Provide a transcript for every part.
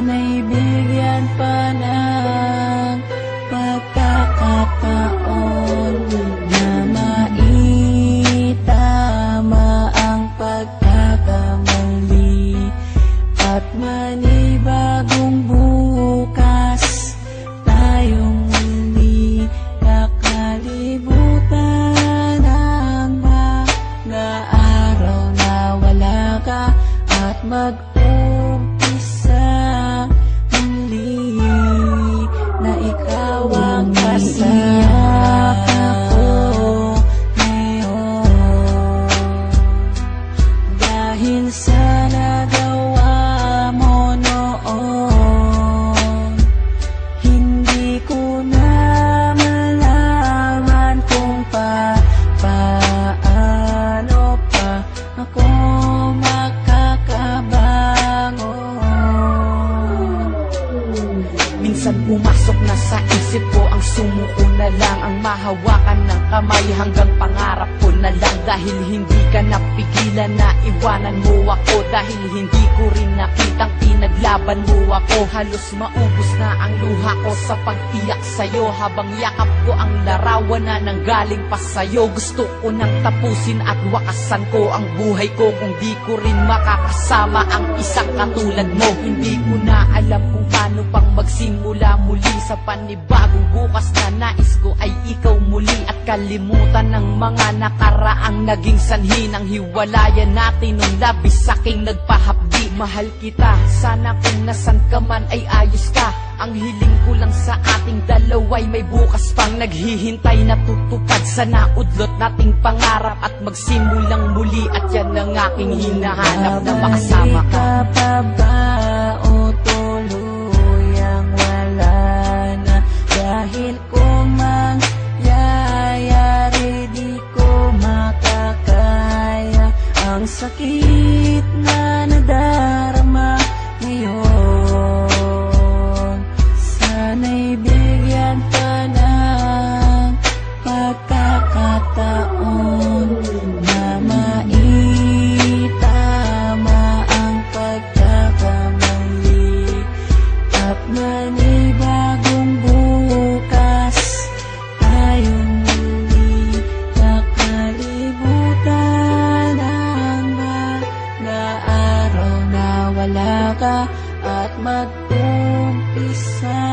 Sana'y bigyan pa ng pagkakataon Na maitama ang pagkakamali At manibagong bukas Tayong muli Kakalibutan ang mga araw na wala ka At mag-umpisa ang Minsan pumasok na sa isip ko ang sumuko na lang Ang mahawakan ng kamay hanggang pangarap ko na lang. Dahil hindi ka napigilan na iwanan mo ako Dahil hindi ko rin nakitang pinaglaban mo ako. Halos maubos na ang luha ko sa pagtiyak sa'yo Habang yakap ko ang larawan na nanggaling pa sa'yo. Gusto ko nang tapusin at wakasan ko ang buhay ko Kung di ko rin makakasama ang isang katulad mo. Hindi ko na alam kung paano pang magsimula muli Sa panibagong bukas na nais ko ay ikaw muli At kalimutan ng mga nakaraang naging sanhi Ng hiwalayan natin nung labis aking nagpahapdi. Mahal kita, sana kung nasan ka man ay ayos ka. Ang hiling ko lang sa ating dalaway may bukas pang naghihintay na tutupad Sa naudlot nating pangarap at magsimulang muli At yan ang aking hinahanap na makasama ka. Babalik pa ba Ang ka At mag-umpisa.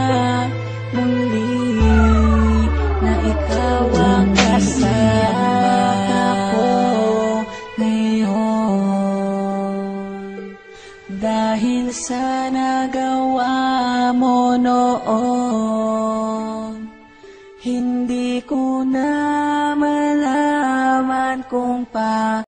Muli Na ikaw ang kasama ko ngayon. Dahil sa nagawa mo noon